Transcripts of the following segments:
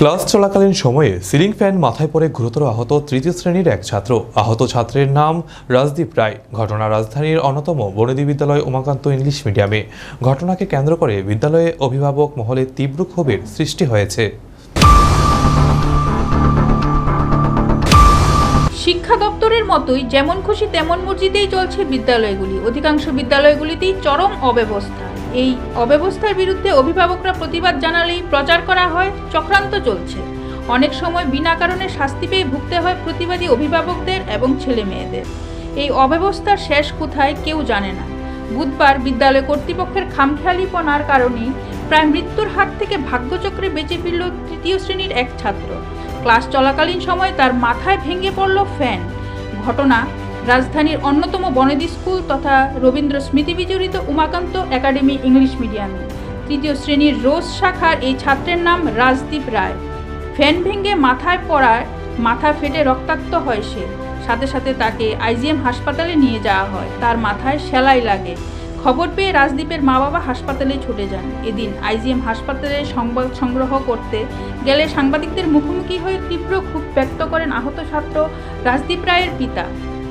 Class চলাকালীন সময়ে ceiling fan মাথায় পড়ে গুরুতর আহত তৃতীয় শ্রেণির এক ছাত্র। আহত ছাত্রের নাম রাজদীপ রায়। ঘটনা রাজধানীর অন্যতম বনেদি বিদ্যালয় উমাকান্ত ইংলিশ মিডিয়ামে। ঘটনাকে কেন্দ্র করে বিদ্যালয়ে অভিভাবক মহলে তীব্র ক্ষোভের সৃষ্টি হয়েছে। শিক্ষা দপ্তরের মতোই যেমন খুশি তেমন মসজিদেই চলছে বিদ্যালয়গুলি। অধিকাংশ বিদ্যালয়গুলিতেই চরম অব্যবস্থা। এই অব্যবস্থার বিরুদ্ধে অভিভাবকরা প্রতিবাদ জানালেই প্রচার করা হয়, চক্রান্ত চলছে। অনেক সময় বিনা কারণে শাস্তি পেয়ে ভুগতে হয় প্রতিবাদী অভিভাবকদের এবং ছেলে মেয়েদের এই অব্যবস্থার শেষ কোথায় কেউ জানে না। বুধবার বিদ্যালয় কর্তৃপক্ষের খামখেয়ালিপনার কারণেই প্রায় মৃত্যুর হাত থেকে ভাগ্যচক্রে বেঁচে ফিরল তৃতীয় শ্রেণির এক ছাত্র। ক্লাস চলাকালীন সময় তার মাথায় ভেঙে পড়ল ফ্যান। ঘটনা, রাজধানীর অন্যতম বনেদি স্কুল তথা রবীন্দ্র স্মৃতি বিজড়িত উমাকান্ত একাডেমি ইংলিশ মিডিয়াম। তৃতীয় শ্রেণির রোজ শাখার এই ছাত্রের নাম রাজদীপ রায়। ফ্যান ভেঙে মাথায় পড়ায় মাথা ফেটে রক্তাক্ত হয় সে। সাথে সাথে তাকে আইজিএম হাসপাতালে নিয়ে যাওয়া হয়। তার মাথায় সেলাই লাগে। খবর পেয়ে রাজদীপের মা বাবা হাসপাতালে ছুটে যান। এদিন আইজিএম হাসপাতালে সংবাদ সংগ্রহ করতে গেলে সাংবাদিকদের মুখোমুখি হয়ে তীব্র ক্ষোভ ব্যক্ত করেন আহত ছাত্র রাজদীপ রায়ের পিতা।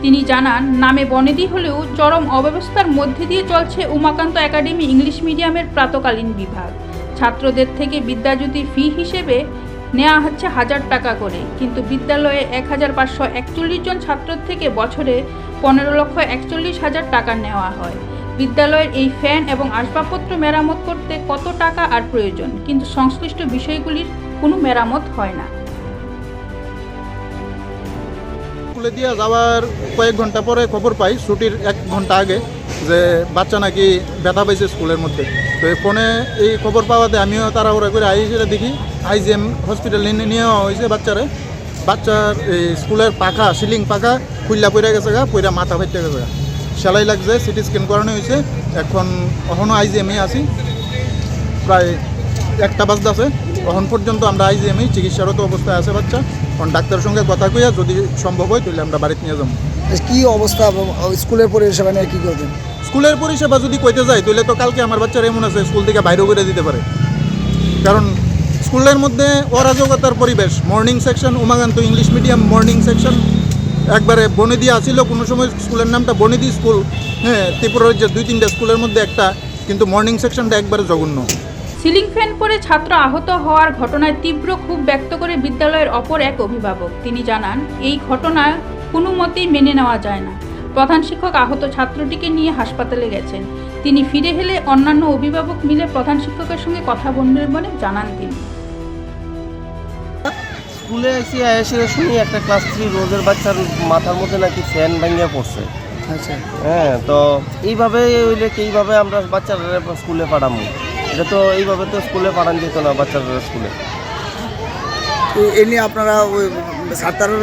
তিনি জানান, নামে বনেদি হলেও চরম অব্যবস্থার মধ্যে দিয়ে চলছে উমাকান্ত একাডেমি ইংলিশ মিডিয়ামের প্রাতকালীন বিভাগ। ছাত্রদের থেকে বিদ্যাজ্যোতি ফি হিসেবে নেওয়া হচ্ছে হাজার টাকা করে, কিন্তু বিদ্যালয়ে এক হাজার পাঁচশো একচল্লিশ জন ছাত্র থেকে বছরে পনেরো লক্ষ একচল্লিশ হাজার টাকা নেওয়া হয়। বিদ্যালয়ের এই ফ্যান এবং আসবাবপত্র মেরামত করতে কত টাকা আর প্রয়োজন? কিন্তু সংশ্লিষ্ট বিষয়গুলির কোনো মেরামত হয় না। স্কুলে দিয়ে যাওয়ার কয়েক ঘণ্টা পরে খবর পাই, ছুটির এক ঘণ্টা আগে, যে বাচ্চা নাকি ব্যথা পাইছে স্কুলের মধ্যে। তো এই ফোনে এই খবর পাওয়াতে আমিও তাড়াহুড়া করে আই সেটা দেখি, আইজিএম হসপিটালে নিয়ে নেওয়া হয়েছে বাচ্চারে। বাচ্চার এই স্কুলের পাখা, সিলিং পাখা খুললা পড়ে গেছে গা, পইরা মাথা ফেটে গেছে গা। সেলাই লাগছে সিটি স্ক্যান করানো হয়েছে। এখন এখনও আইজিএমে আছি। প্রায় একটা বাজতে আছে। এখন পর্যন্ত আমরা আইজিএমই চিকিৎসারত অবস্থায় আছে বাচ্চা। কারণ ডাক্তারের সঙ্গে কথা কইয়া যদি সম্ভব হয় তাহলে আমরা বাড়িতে নিয়ে যাব। কি অবস্থা? স্কুলের পরিষেবা নিয়ে কি করবেন? স্কুলের পরিষেবা যদি কইতে যায় তাহলে তো কালকে আমার বাচ্চার এমন আছে স্কুল থেকে বাইরেও করে দিতে পারে। কারণ স্কুলের মধ্যে অরাজকতার পরিবেশ। Morning section Umakanta English medium morning section একবারে বনেদি আসিল, কোনো সময় স্কুলের নামটা বনেদি স্কুল হ্যাঁ ত্রিপুরা রাজ্যের দুই তিনটা স্কুলের মধ্যে একটা, কিন্তু মর্নিং সেকশনটা একবারে জঘন্য। সিলিং ফ্যান পরে ছাত্র আহত হওয়ার ঘটনায় তীব্র ক্ষোভ ব্যক্ত করে বিদ্যালয়ের অপর এক অভিভাবক। তিনি জানান, এই ঘটনা কোনো মতেই মেনে নেওয়া যায় না। প্রধান শিক্ষক আহত ছাত্রটিকে নিয়ে হাসপাতালে গেছেন। তিনি ফিরে এলে অন্যান্য অভিভাবক মিলে প্রধান শিক্ষকের সঙ্গে কথা বলবেন বলে জানান তিনি। স্কুলে এসে এসে শুনি একটা ক্লাস থ্রি রোজের বাচ্চার মাথার মধ্যে নাকি ফ্যান ভেঙে পড়ছে। আচ্ছা। হ্যাঁ তো এইভাবে হইলে কি এইভাবে আমরা বাচ্চারা স্কুলে পাঠাবো এটা তো এইভাবে তো স্কুলে পাঠান যেত না বাচ্চারা স্কুলে। এ নিয়ে আপনারা ওই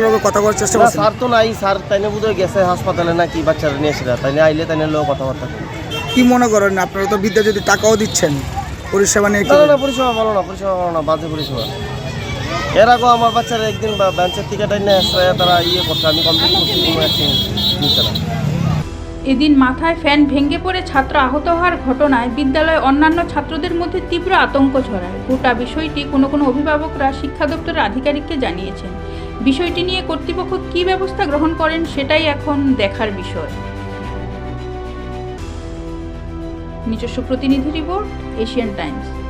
লোক কথা বলার চেষ্টা করছেন? স্যার তো নাই স্যার তাইনে বোধহয় গেছে হাসপাতালে নাকি বাচ্চারা নিয়ে এসে তাইলে আইলে তাইনে লোক কথাবার্তা। কি মনে করেন? আপনারা তো বিদ্যা যদি টাকাও দিচ্ছেন পরিষেবা নিয়ে না? পরিষেবা ভালো না পরিষেবা ভালো না বাজে পরিষেবা। এর আগেও আমার বাচ্চারা একদিন বা- বেঞ্চের থেকে টাইনে আসছে তারা ইয়ে করছে, আমি কমপ্লিট করছি এদিন মাথায় ফ্যান ভেঙে পড়ে ছাত্র আহত হওয়ার ঘটনায় বিদ্যালয়ে অন্যান্য ছাত্রদের মধ্যে তীব্র আতঙ্ক ছড়ায়। গোটা বিষয়টি কোনো কোনো অভিভাবকরা শিক্ষা দপ্তরের আধিকারিককে জানিয়েছেন। বিষয়টি নিয়ে কর্তৃপক্ষ কী ব্যবস্থা গ্রহণ করেন সেটাই এখন দেখার বিষয়। নিজস্ব প্রতিনিধি রিপোর্ট, এশিয়ান টাইমস।